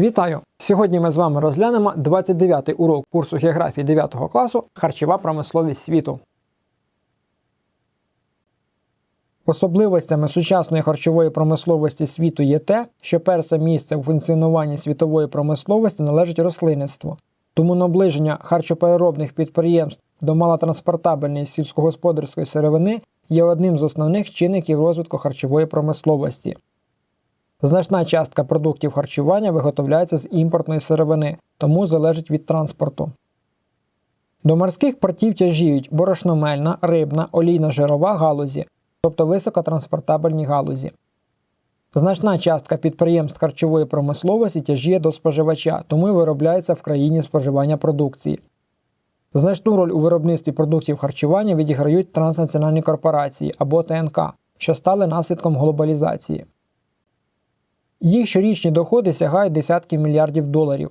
Вітаю! Сьогодні ми з вами розглянемо 29-й урок курсу географії 9 класу Харчова промисловість світу. Особливостями сучасної харчової промисловості світу є те, що перше місце у функціонуванні світової промисловості належить рослинництву. Тому наближення харчопереробних підприємств до малотранспортабельної сільськогосподарської сировини є одним з основних чинників розвитку харчової промисловості. Значна частка продуктів харчування виготовляється з імпортної сировини, тому залежить від транспорту. До морських портів тяжіють борошномельна, рибна, олійно-жирова галузі, тобто високотранспортабельні галузі. Значна частка підприємств харчової промисловості тяжіє до споживача, тому й виробляється в країні споживання продукції. Значну роль у виробництві продуктів харчування відіграють транснаціональні корпорації або ТНК, що стали наслідком глобалізації. Їх щорічні доходи сягають десятки мільярдів доларів.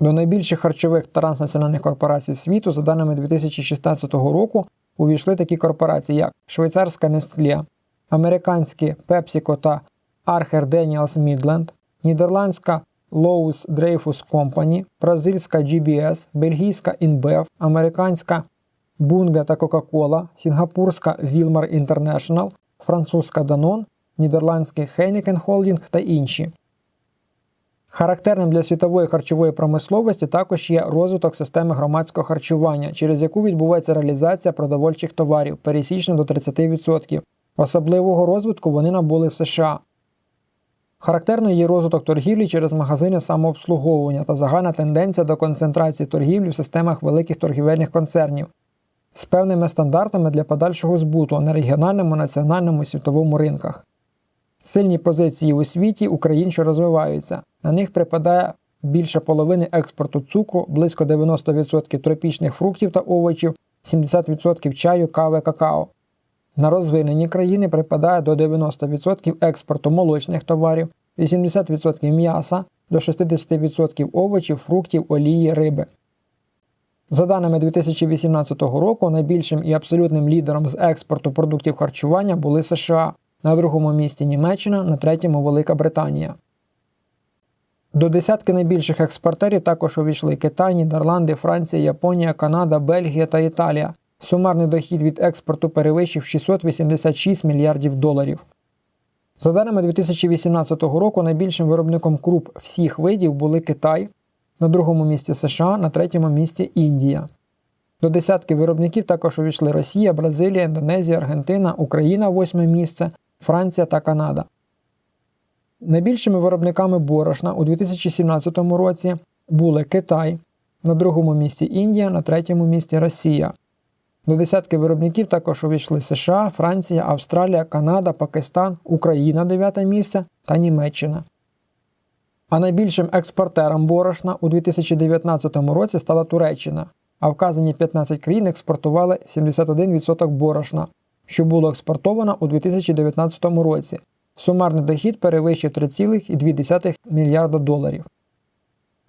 До найбільших харчових транснаціональних корпорацій світу, за даними 2016 року, увійшли такі корпорації, як швейцарська Nestlé, американські PepsiCo та Archer Daniels Midland, нідерландська Lowe's Dreyfus Company, бразильська GBS, бельгійська InBev, американська Bunge та Coca-Cola, сінгапурська Wilmar International, французька Danone, нідерландський Heineken Holding та інші. Характерним для світової харчової промисловості також є розвиток системи громадського харчування, через яку відбувається реалізація продовольчих товарів пересічно до 30%. Особливого розвитку вони набули в США. Характерно є розвиток торгівлі через магазини самообслуговування та загальна тенденція до концентрації торгівлі в системах великих торгівельних концернів з певними стандартами для подальшого збуту на регіональному, національному і світовому ринках. Сильні позиції у світі у країн, що розвиваються. На них припадає більше половини експорту цукру, близько 90% тропічних фруктів та овочів, 70% чаю, кави, какао. На розвинені країни припадає до 90% експорту молочних товарів, 80% м'яса, до 60% овочів, фруктів, олії, риби. За даними 2018 року, найбільшим і абсолютним лідером з експорту продуктів харчування були США, на другому місці Німеччина, на третьому Велика Британія. До десятки найбільших експортерів також увійшли Китай, Нідерланди, Франція, Японія, Канада, Бельгія та Італія. Сумарний дохід від експорту перевищив 686 мільярдів доларів. За даними 2018 року, найбільшим виробником круп всіх видів були Китай, на другому місці США, на третьому місці Індія. До десятки виробників також увійшли Росія, Бразилія, Індонезія, Аргентина, Україна восьме місце, Франція та Канада. Найбільшими виробниками борошна у 2017 році були Китай, на другому місці Індія, на третьому місці Росія. До десятки виробників також увійшли США, Франція, Австралія, Канада, Пакистан, Україна 9 місце та Німеччина. А найбільшим експортером борошна у 2019 році стала Туреччина, а вказані 15 країн експортували 71% борошна, що було експортовано у 2019 році. Сумарний дохід перевищив 3,2 мільярда доларів.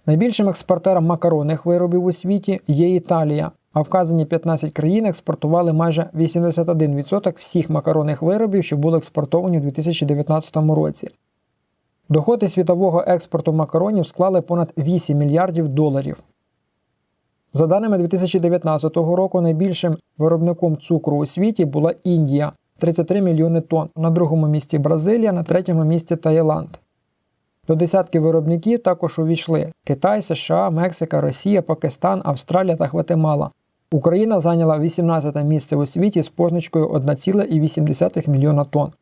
Найбільшим експортером макаронних виробів у світі є Італія, а вказані 15 країн експортували майже 81% всіх макаронних виробів, що були експортовані у 2019 році. Доходи світового експорту макаронів склали понад 8 мільярдів доларів. За даними 2019 року, найбільшим виробником цукру у світі була Індія 33 мільйони тонн, на другому місці Бразилія, на третьому місці Таїланд. До десятки виробників також увійшли Китай, США, Мексика, Росія, Пакистан, Австралія та Гватемала. Україна зайняла 18 місце у світі з позначкою 1,8 мільйона тонн.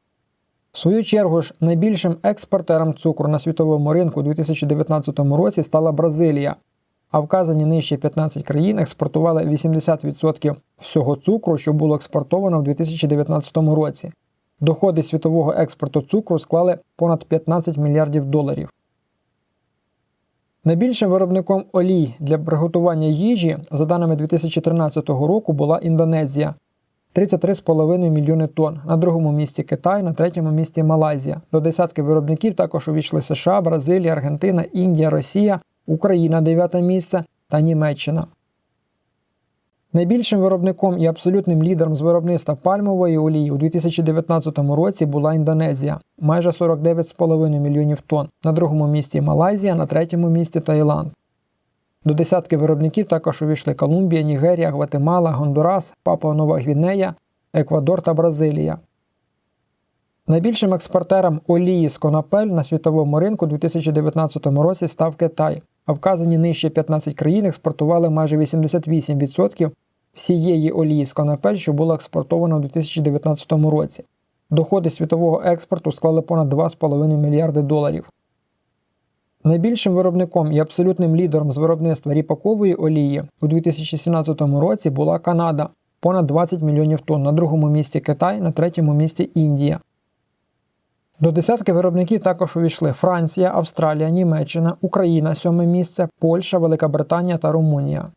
В свою чергу ж найбільшим експортером цукру на світовому ринку у 2019 році стала Бразилія, а вказані нижче 15 країн експортували 80% всього цукру, що було експортовано в 2019 році. Доходи світового експорту цукру склали понад 15 мільярдів доларів. Найбільшим виробником олій для приготування їжі, за даними 2013 року, була Індонезія 33,5 мільйони тонн. На другому місці Китай, на третьому місці Малайзія. До десятки виробників також увійшли США, Бразилія, Аргентина, Індія, Росія, Україна 9 місце та Німеччина. Найбільшим виробником і абсолютним лідером з виробництва пальмової олії у 2019 році була Індонезія майже 49,5 мільйонів тонн. На другому місці Малайзія, на третьому місці Таїланд. До десятки виробників також увійшли Колумбія, Нігерія, Гватемала, Гондурас, Папуа Нова Гвінея, Еквадор та Бразилія. Найбільшим експортером олії з конопель на світовому ринку у 2019 році став Китай, а вказані нижче 15 країн експортували майже 88% всієї олії з конопель, що було експортовано у 2019 році. Доходи світового експорту склали понад 2,5 мільярди доларів. Найбільшим виробником і абсолютним лідером з виробництва ріпакової олії у 2017 році була Канада понад 20 мільйонів тонн, на другому місці Китай, на третьому місці Індія. До десятки виробників також увійшли Франція, Австралія, Німеччина, Україна сьоме місце, Польща, Велика Британія та Румунія.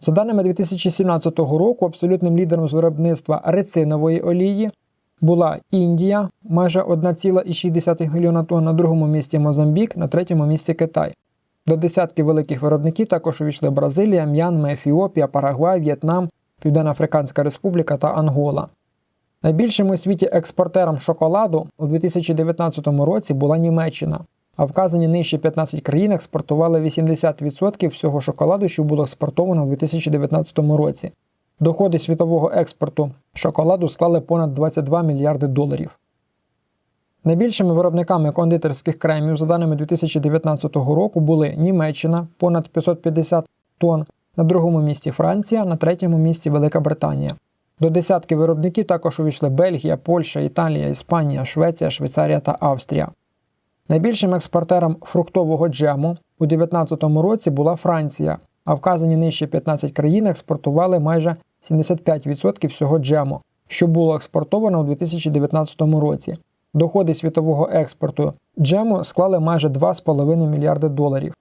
За даними 2017 року, абсолютним лідером з виробництва рецинової олії була Індія майже 1,6 мільйона тонн, на другому місці Мозамбік, на третьому місці Китай. До десятки великих виробників також увійшли Бразилія, М'янма, Ефіопія, Парагвай, В'єтнам, Південно-Африканська Республіка та Ангола. Найбільшим у світі експортером шоколаду у 2019 році була Німеччина, а вказані нижче 15 країн експортували 80% всього шоколаду, що було експортовано у 2019 році. Доходи світового експорту шоколаду склали понад 22 мільярди доларів. Найбільшими виробниками кондитерських кремів за даними 2019 року були Німеччина понад 550 тонн, на другому місці Франція, на третьому місці Велика Британія. До десятки виробників також увійшли Бельгія, Польща, Італія, Іспанія, Швеція, Швейцарія та Австрія. Найбільшим експортером фруктового джему у 2019 році була Франція, а вказані нижче 15 країн експортували майже 75% всього джему, що було експортовано у 2019 році. Доходи світового експорту джему склали майже 2,5 мільярди доларів.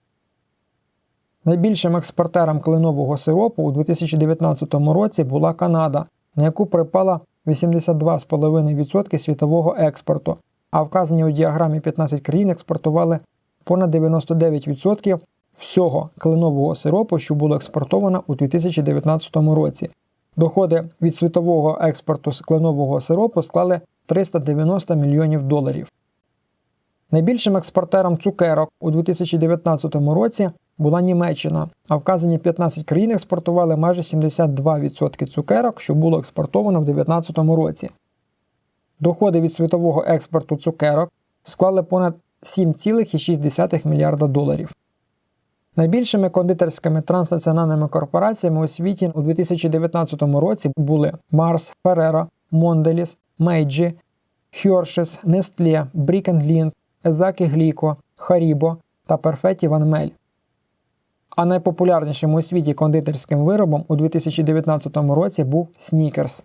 Найбільшим експортером кленового сиропу у 2019 році була Канада, на яку припала 82,5% світового експорту, а вказані у діаграмі 15 країн експортували понад 99% всього кленового сиропу, що було експортовано у 2019 році. Доходи від світового експорту кленового сиропу склали 390 мільйонів доларів. Найбільшим експортером цукерок у 2019 році була Німеччина, а вказані 15 країн експортували майже 72% цукерок, що було експортовано в 2019 році. Доходи від світового експорту цукерок склали понад 7,6 мільярда доларів. Найбільшими кондитерськими транснаціональними корпораціями у світі у 2019 році були Mars, Ferrero, Mondelez, Meiji, Hershey's, Nestlé, Lind, Ezaki Glico, Haribo та Perfetti Van Mel. А найпопулярнішим у світі кондитерським виробом у 2019 році був Snickers.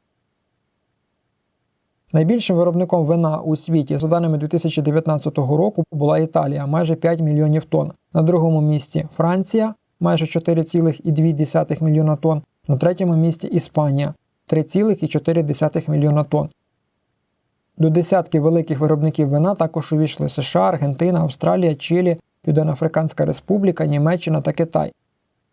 Найбільшим виробником вина у світі, за даними 2019 року, була Італія майже 5 мільйонів тонн. На другому місці Франція майже 4,2 мільйона тонн. На третьому місці Іспанія 3,4 мільйона тонн. До десятки великих виробників вина також увійшли США, Аргентина, Австралія, Чилі, Південно-Африканська Республіка, Німеччина та Китай.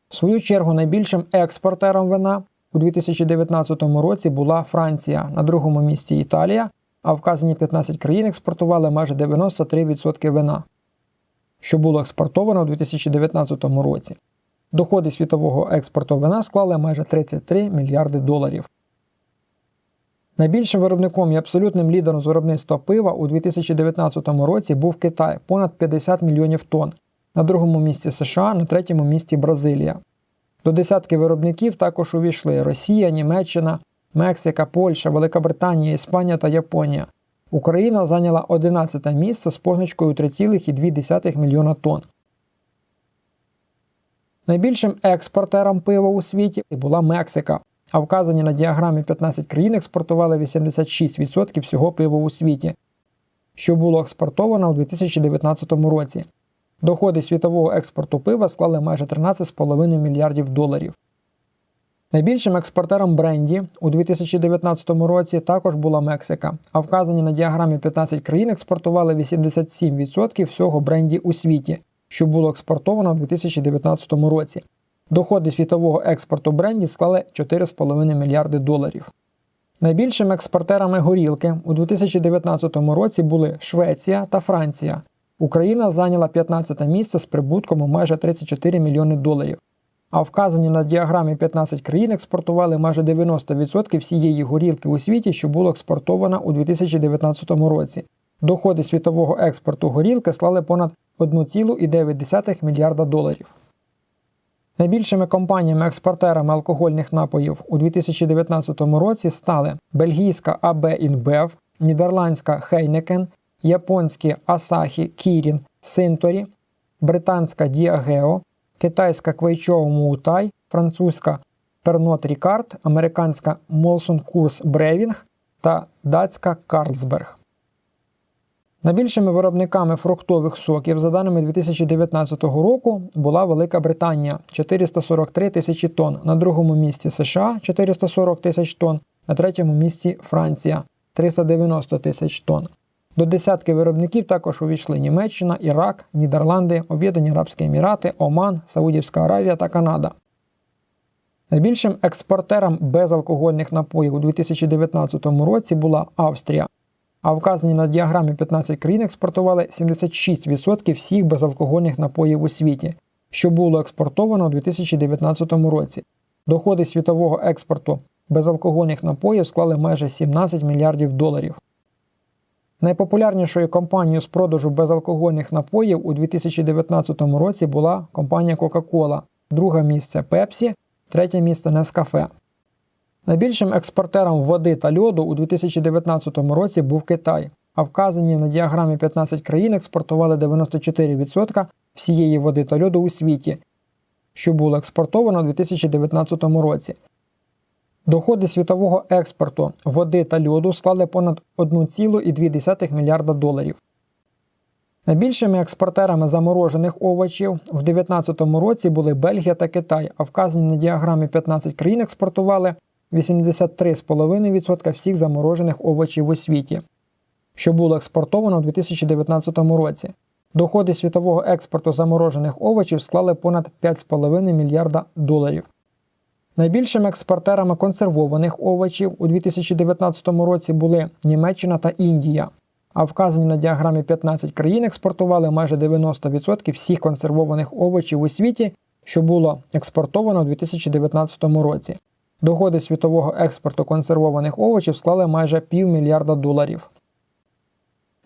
В свою чергу найбільшим експортером вина у 2019 році була Франція, на другому місці Італія, а вказані 15 країн експортували майже 93% вина, що було експортовано у 2019 році. Доходи світового експорту вина склали майже 33 мільярди доларів. Найбільшим виробником і абсолютним лідером з виробництва пива у 2019 році був Китай понад 50 мільйонів тонн, на другому місці США, на третьому місці Бразилія. До десятки виробників також увійшли Росія, Німеччина, Мексика, Польща, Велика Британія, Іспанія та Японія. Україна зайняла 11 місце з позначкою 3,2 мільйона тонн. Найбільшим експортером пива у світі була Мексика, а вказані на діаграмі 15 країн експортували 86% всього пива у світі, що було експортовано у 2019 році. Доходи світового експорту пива склали майже 13,5 мільярдів доларів. Найбільшим експортером бренді у 2019 році також була Мексика, а вказані на діаграмі 15 країн експортували 87% всього бренді у світі, що було експортовано у 2019 році. Доходи світового експорту брендів склали 4,5 мільярди доларів. Найбільшими експортерами горілки у 2019 році були Швеція та Франція. Україна зайняла 15 місце з прибутком у майже 34 мільйони доларів. А вказані на діаграмі 15 країн експортували майже 90% всієї горілки у світі, що було експортовано у 2019 році. Доходи світового експорту горілки склали понад 1,9 мільярда доларів. Найбільшими компаніями-експортерами алкогольних напоїв у 2019 році стали бельгійська АБ InBev, нідерландська Heineken, японські Asahi, Kirin, Suntory, британська Diageo, китайська Квейчоу Муутай, французька Pernod Ricard, американська Molson Coors Brewing та датська Carlsberg. Найбільшими виробниками фруктових соків за даними 2019 року була Велика Британія 443 тисячі тонн, на другому місці США 440 тисяч тонн, на третьому місці Франція 390 тисяч тонн. До десятки виробників також увійшли Німеччина, Ірак, Нідерланди, Об'єднані Арабські Емірати, Оман, Саудівська Аравія та Канада. Найбільшим експортером безалкогольних напоїв у 2019 році була Австрія, а вказані на діаграмі 15 країн експортували 76% всіх безалкогольних напоїв у світі, що було експортовано у 2019 році. Доходи світового експорту безалкогольних напоїв склали майже 17 мільярдів доларів. Найпопулярнішою компанією з продажу безалкогольних напоїв у 2019 році була компанія Coca-Cola, друге місце Pepsi, третє місце Nescafe. Найбільшим експортером води та льоду у 2019 році був Китай, а вказані на діаграмі 15 країн експортували 94% всієї води та льоду у світі, що було експортовано у 2019 році. Доходи світового експорту води та льоду склали понад 1,2 мільярда доларів. Найбільшими експортерами заморожених овочів в 2019 році були Бельгія та Китай, а вказані на діаграмі 15 країн експортували 83,5% всіх заморожених овочів у світі, що було експортовано у 2019 році. Доходи світового експорту заморожених овочів склали понад 5,5 мільярда доларів. Найбільшими експортерами консервованих овочів у 2019 році були Німеччина та Індія, а вказані на діаграмі 15 країн експортували майже 90% всіх консервованих овочів у світі, що було експортовано у 2019 році. Доходи світового експорту консервованих овочів склали майже півмільярда доларів.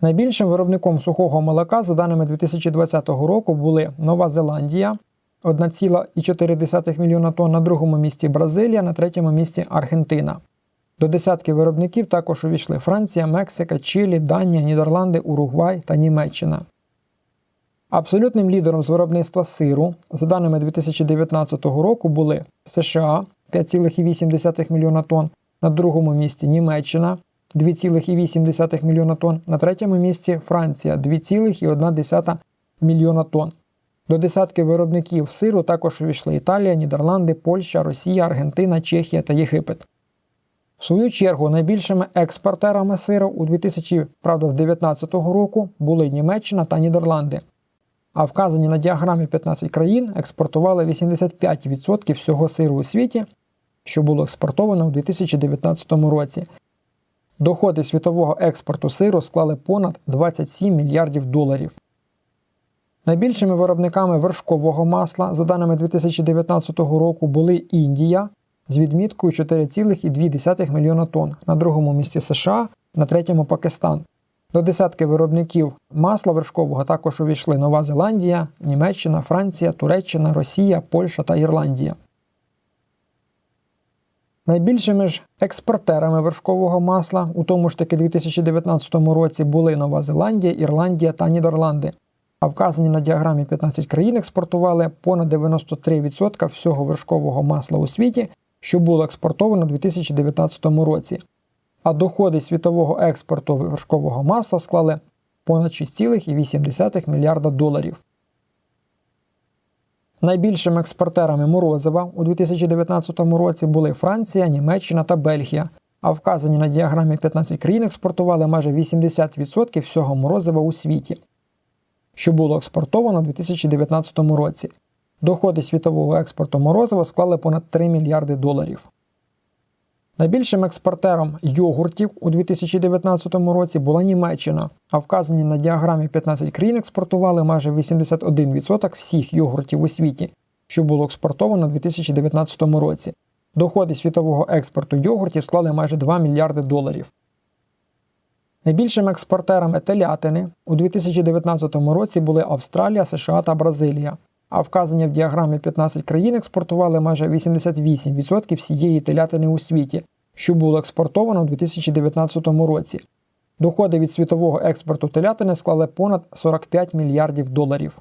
Найбільшим виробником сухого молока за даними 2020 року були Нова Зеландія 1,4 мільйона тонн, на другому місці Бразилія, на третьому місці Аргентина. До десятки виробників також увійшли Франція, Мексика, Чилі, Данія, Нідерланди, Уругвай та Німеччина. Абсолютним лідером з виробництва сиру за даними 2019 року були США 5,8 мільйона тонн, на другому місці Німеччина 2,8 мільйона тонн, на третьому місці Франція 2,1 мільйона тонн. До десятки виробників сиру також увійшли Італія, Нідерланди, Польща, Росія, Аргентина, Чехія та Єгипет. В свою чергу найбільшими експортерами сиру у 2019 року були Німеччина та Нідерланди. А вказані на діаграмі 15 країн експортували 85% всього сиру у світі, що було експортовано у 2019 році. Доходи світового експорту сиру склали понад 27 мільярдів доларів. Найбільшими виробниками вершкового масла за даними 2019 року були Індія з відміткою 4,2 мільйона тонн, на другому місці США, на третьому Пакистан. До десятки виробників масла вершкового також увійшли Нова Зеландія, Німеччина, Франція, Туреччина, Росія, Польща та Ірландія. Найбільшими ж експортерами вершкового масла у тому ж таки 2019 році були Нова Зеландія, Ірландія та Нідерланди. А вказані на діаграмі 15 країн експортували понад 93% всього вершкового масла у світі, що було експортовано у 2019 році. А доходи світового експорту вершкового масла склали понад 6,8 мільярда доларів. Найбільшими експортерами морозива у 2019 році були Франція, Німеччина та Бельгія, а вказані на діаграмі 15 країн експортували майже 80% всього морозива у світі, що було експортовано у 2019 році. Доходи світового експорту морозива склали понад 3 мільярди доларів. Найбільшим експортером йогуртів у 2019 році була Німеччина, а вказані на діаграмі 15 країн експортували майже 81% всіх йогуртів у світі, що було експортовано у 2019 році. Доходи світового експорту йогуртів склали майже 2 мільярди доларів. Найбільшими експортерами телятини у 2019 році були Австралія, США та Бразилія. А вказані в діаграмі 15 країн експортували майже 88% всієї телятини у світі, що було експортовано у 2019 році. Доходи від світового експорту телятини склали понад 45 мільярдів доларів.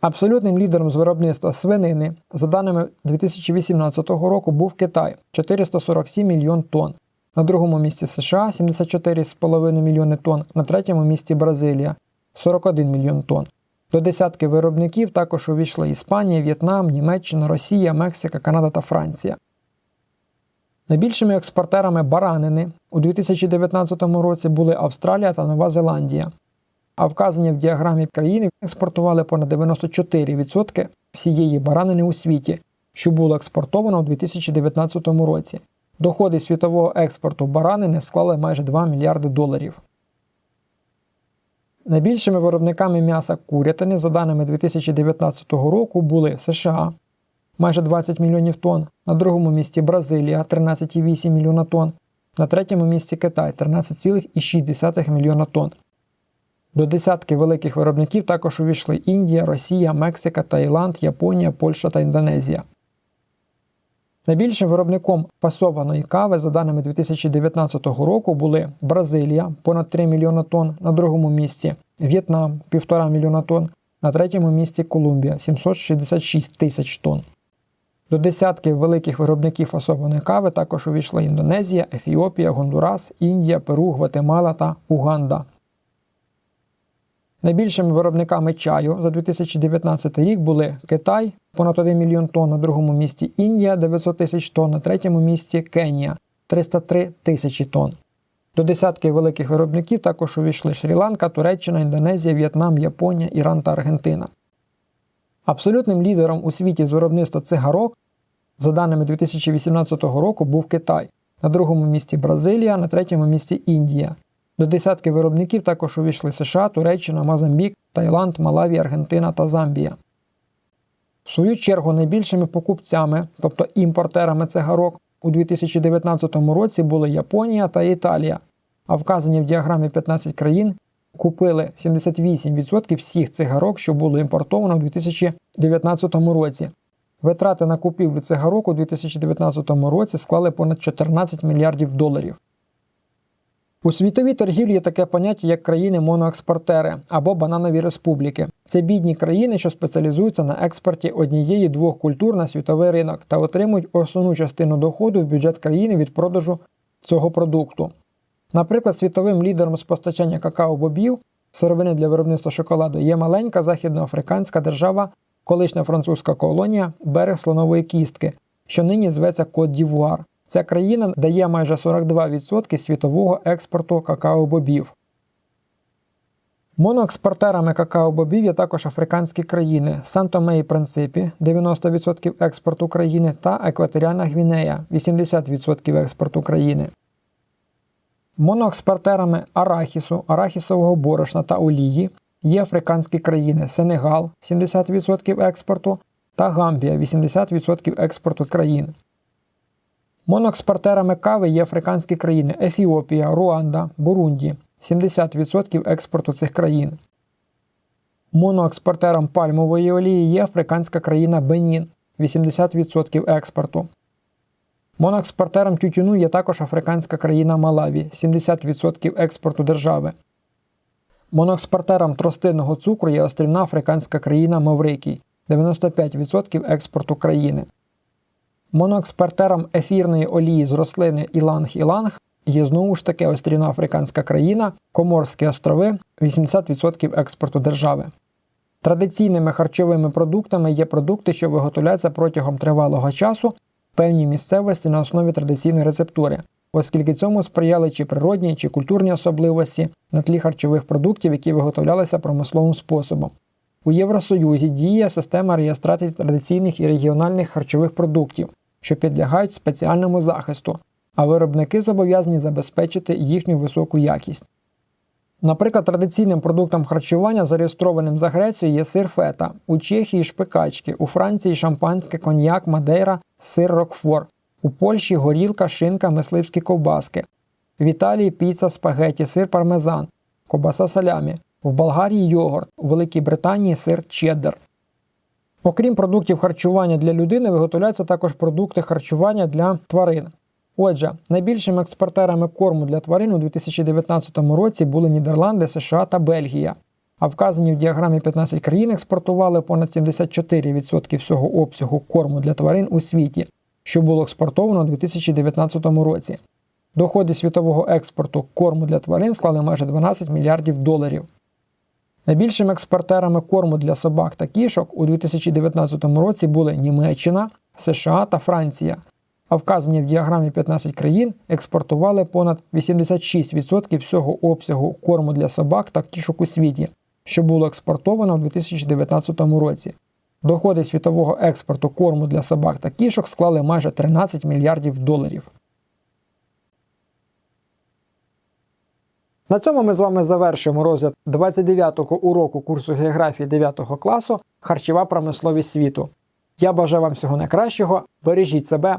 Абсолютним лідером з виробництва свинини, за даними 2018 року, був Китай 447 мільйон тонн. На другому місці США 74,5 мільйони тонн, на третьому місці Бразилія 41 мільйон тонн. До десятки виробників також увійшли Іспанія, В'єтнам, Німеччина, Росія, Мексика, Канада та Франція. Найбільшими експортерами баранини у 2019 році були Австралія та Нова Зеландія. А вказані в діаграмі країни експортували понад 94% всієї баранини у світі, що було експортовано у 2019 році. Доходи світового експорту баранини склали майже 2 мільярди доларів. Найбільшими виробниками м'яса курятини, за даними 2019 року, були США майже 20 мільйонів тонн, на другому місці Бразилія 13,8 мільйона тонн, на третьому місці Китай 13,6 мільйона тонн. До десятки великих виробників також увійшли Індія, Росія, Мексика, Таїланд, Японія, Польща та Індонезія. Найбільшим виробником фасованої кави, за даними 2019 року, були Бразилія понад 3 мільйона тонн, на другому місці В'єтнам 1,5 мільйона тонн, на третьому місці Колумбія 766 тисяч тонн. До десятки великих виробників фасованої кави також увійшли Індонезія, Ефіопія, Гондурас, Індія, Перу, Гватемала та Уганда. Найбільшими виробниками чаю за 2019 рік були Китай понад 1 мільйон тонн, на другому місці Індія 900 тисяч тонн, на третьому місці Кенія 303 тисячі тонн. До десятки великих виробників також увійшли Шрі-Ланка, Туреччина, Індонезія, В'єтнам, Японія, Іран та Аргентина. Абсолютним лідером у світі з виробництва цигарок, за даними 2018 року, був Китай, на другому місці Бразилія, на третьому місці Індія. До десятки виробників також увійшли США, Туреччина, Мозамбік, Таїланд, Малаві, Аргентина та Замбія. В свою чергу найбільшими покупцями, тобто імпортерами цигарок, у 2019 році були Японія та Італія, а вказані в діаграмі 15 країн купили 78% всіх цигарок, що було імпортовано у 2019 році. Витрати на купівлю цигарок у 2019 році склали понад 14 мільярдів доларів. У світовій торгівлі є таке поняття, як країни-моноекспортери або бананові республіки. Це бідні країни, що спеціалізуються на експорті однієї двох культур на світовий ринок та отримують основну частину доходу в бюджет країни від продажу цього продукту. Наприклад, світовим лідером з постачання какао-бобів, сировини для виробництва шоколаду, є маленька західноафриканська держава, колишня французька колонія берег слонової кістки, що нині зветься Кот-Дівуар. Ця країна дає майже 42% світового експорту какао-бобів. Моноекспортерами какао-бобів є також африканські країни Санто-Ме і Принципі 90% експорту країни та Екваторіальна Гвінея 80% експорту країни. Моноекспортерами арахісу, арахісового борошна та олії є африканські країни Сенегал 70% експорту та Гамбія 80% експорту країн. Моноекспортерами кави є африканські країни Ефіопія, Руанда, Бурунді 70% експорту цих країн. Моноекспортером пальмової олії є африканська країна Бенін 80% експорту. Моноекспортером тютюну є також африканська країна Малаві 70% експорту держави. Моноекспортером тростинного цукру є острівна африканська країна Маврикій 95% експорту країни. Моноекспортером ефірної олії з рослини Іланг-Іланг є знову ж таки острівна африканська країна, Коморські острови 80% експорту держави. Традиційними харчовими продуктами є продукти, що виготовляються протягом тривалого часу певній місцевості на основі традиційної рецептури, оскільки цьому сприяли чи природні, чи культурні особливості на тлі харчових продуктів, які виготовлялися промисловим способом. У Євросоюзі діє система реєстрації традиційних і регіональних харчових продуктів, що підлягають спеціальному захисту, а виробники зобов'язані забезпечити їхню високу якість. Наприклад, традиційним продуктом харчування, зареєстрованим за Грецією, є сир фета, у Чехії шпикачки, у Франції шампанське, коньяк, мадейра, сир рокфор, у Польщі горілка, шинка, мисливські ковбаски, в Італії піца, спагеті, сир пармезан, ковбаса салямі, в Болгарії йогурт, у Великій Британії сир чеддер. Окрім продуктів харчування для людини, виготовляються також продукти харчування для тварин. Отже, найбільшими експортерами корму для тварин у 2019 році були Нідерланди, США та Бельгія. А вказані в діаграмі 15 країн експортували понад 74% всього обсягу корму для тварин у світі, що було експортовано у 2019 році. Доходи світового експорту корму для тварин склали майже 12 мільярдів доларів. Найбільшими експортерами корму для собак та кішок у 2019 році були Німеччина, США та Франція. А вказані в діаграмі 15 країн експортували понад 86% всього обсягу корму для собак та кішок у світі, що було експортовано у 2019 році. Доходи світового експорту корму для собак та кішок склали майже 13 мільярдів доларів. На цьому ми з вами завершуємо розгляд 29-го уроку курсу географії 9 класу Харчова промисловість світу. Я бажаю вам всього найкращого, бережіть себе